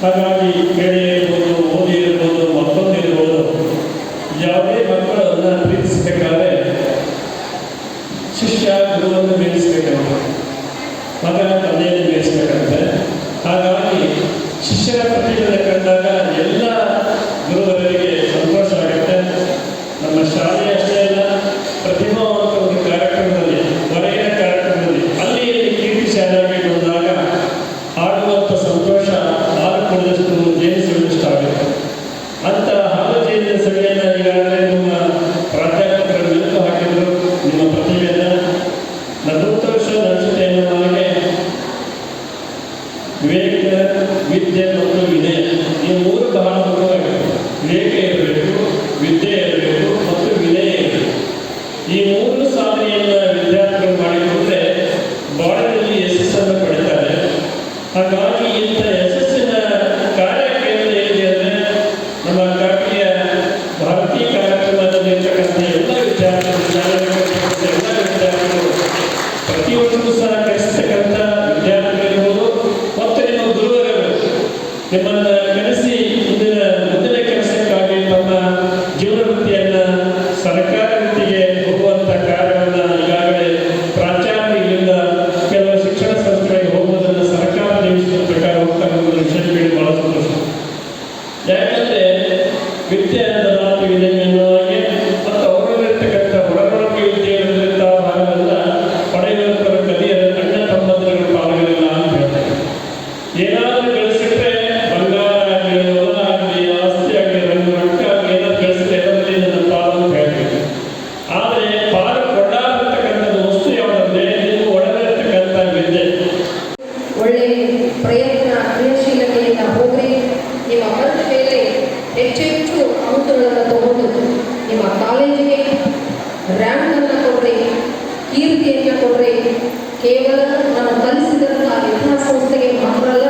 ಹಾಗಾಗಿ ಬೆಳೆ ಇರ್ಬೋದು ಓದಿ ಇರ್ಬೋದು ಮಕ್ಕಳು ಇರ್ಬೋದು ಯಾವುದೇ ಮಕ್ಕಳನ್ನ ಪ್ರೀತಿಸಬೇಕಾದ್ರೆ ಶಿಷ್ಯ ಗುರುವನ್ನು ಮೀರಿಸಬೇಕಂತೆ ಮಗನ ತಂದೆಯನ್ನು ಮೀರಿಸಬೇಕಂತೆ ಹಾಗಾಗಿ ಶಿಷ್ಯರ ಪ್ರತಿಭೆ ವಿದ್ಯೆ ಮತ್ತು ವಿನಯ ಈ ಮೂರು ಮುಖ್ಯವಾಗಿದೆ ವಿವೇಕ ಇರಬೇಕು, ವಿದ್ಯೆ ಇರಬೇಕು, ಮತ್ತು ವಿನಯ ಇರಬೇಕು. ಈ ಮೂರು ಸಾಧನೆಯನ್ನು ವಿದ್ಯಾರ್ಥಿಗಳು ಮಾಡಿಕೊಂಡ್ರೆ ಬಾಳಲ್ಲಿ ಯಶಸ್ಸನ್ನು ಪಡಿತಾರೆ. ಹಾಗಾಗಿ ಇಂಥ ಯಶಸ್ಸಿನ ಕಾರ್ಯಕ್ರಮ ಏನಿದೆ ಅಂದರೆ ನಮ್ಮ ಕಾಪಿಯ ಭಾರತೀಯ ಕಾರ್ಯಕ್ರಮದಲ್ಲಿರ್ತಕ್ಕಂಥ ಎಲ್ಲ ವಿದ್ಯಾರ್ಥಿಗಳು ಎಲ್ಲ ವಿದ್ಯಾರ್ಥಿಗಳು ಪ್ರತಿಯೊಂದಕ್ಕೂ ಸಹ ಕಲಿಸ್ತಕ್ಕಂಥ ವಿದ್ಯಾರ್ಥಿಗಳಿರ್ಬೋದು ಮತ್ತು ನಿಮ್ಮ ಗುರುವವರು ನಿಮ್ಮನ್ನು ರ್ಯಾಂಕನ್ನು ಕೊಡ್ರಿ, ಕೀರ್ತಿಯನ್ನು ಕೊಡ್ರಿ. ಕೇವಲ ನಾವು ಕಲಿಸಿದಂಥ ಇತಿಹಾಸ ಸಂಸ್ಥೆಗೆ ಅಲ್ಲ,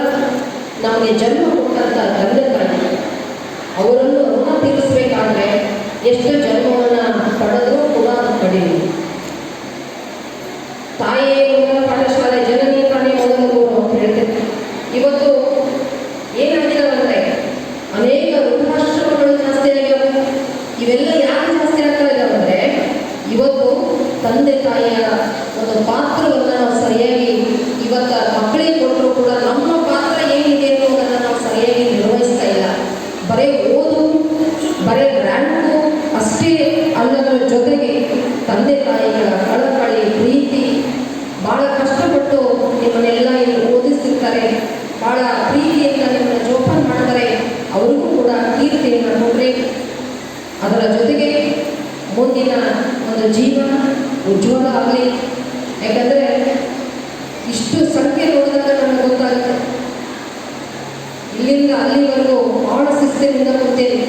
ನಮಗೆ ಜನ್ಮ ಕೊಟ್ಟಂಥ ತಂದೆ ಅವರನ್ನು ಋಣ ತೀರಿಸಬೇಕಾದ್ರೆ ಎಷ್ಟು ಜನ್ಮವನ್ನು ಪಡೆದರೂ ಕೂಡ ಅದು ಕಡಿಮೆ ತಾಯಿಯೇ ಮೊದಲ ಪಾಠಶಾಲೆ ಜನನಿ ತಾನೇ ಮೊದಲ ಗುರು ಅಂತ ಹೇಳ್ತಿದ್ರು ಇವತ್ತು ಏನಾಗಿದೆ ಅಂದರೆ ಅನೇಕ ವೃದ್ಧಾಶ್ರಮಗಳು ಜಾಸ್ತಿ ಆಗ್ಯಾವ. ಇವೆಲ್ಲ ಯಾಕೆ ಜಾಸ್ತಿ ಆಗ್ತಾ ಇದಾವೆ ಅಂದರೆ ಇವತ್ತು ತಂದೆ ತಾಯಿಯ ಒಂದು ಪಾತ್ರವನ್ನು ನಾವು ಸರಿಯಾಗಿ ಇವತ್ತು ಮಕ್ಕಳಿಗೆ ಕೊಟ್ಟರು ಕೂಡ ನಮ್ಮ ಪಾತ್ರ ಏನಿದೆ ಅನ್ನೋದನ್ನು ನಾವು ಸರಿಯಾಗಿ ನಿರ್ವಹಿಸ್ತಾ ಇಲ್ಲ. ಬರೀ ಓದು, ಬರೀ ರ್ಯಾಂಕು ಅಷ್ಟೇ ಅನ್ನೋದ್ರ ಜೊತೆಗೆ ತಂದೆ ತಾಯಿಗಳ ಕಳಕಳಿ ಪ್ರೀತಿ ಭಾಳ ಕಷ್ಟಪಟ್ಟು ನಿಮ್ಮನ್ನೆಲ್ಲ ಇಲ್ಲಿ ಓದಿಸ್ತಿರ್ತಾರೆ. ಭಾಳ ಪ್ರೀತಿಯಿಂದ ನಿಮ್ಮನ್ನು ಜೋಪಾನ ಮಾಡ್ತಾರೆ. ಅವ್ರಿಗೂ ಕೂಡ ಕೀರ್ತಿಯನ್ನು ಕೊಡ್ರಿ. ಅದರ ಜೊತೆಗೆ ಮುಂದಿನ ಒಂದು ಜೀವನ ಉಜ್ವಲ ಆಗಲಿ ಯಾಕಂದರೆ ಇಷ್ಟು ಸಂಖ್ಯೆ ನೋಡಿದಾಗ ನಮಗೆ ಗೊತ್ತಾಗುತ್ತೆ. ಇಲ್ಲಿಂದ ಅಲ್ಲಿವರೆಗೂ ಭಾಳ ಶಿಸ್ತಿನಿಂದ ಕೂತೇವೆ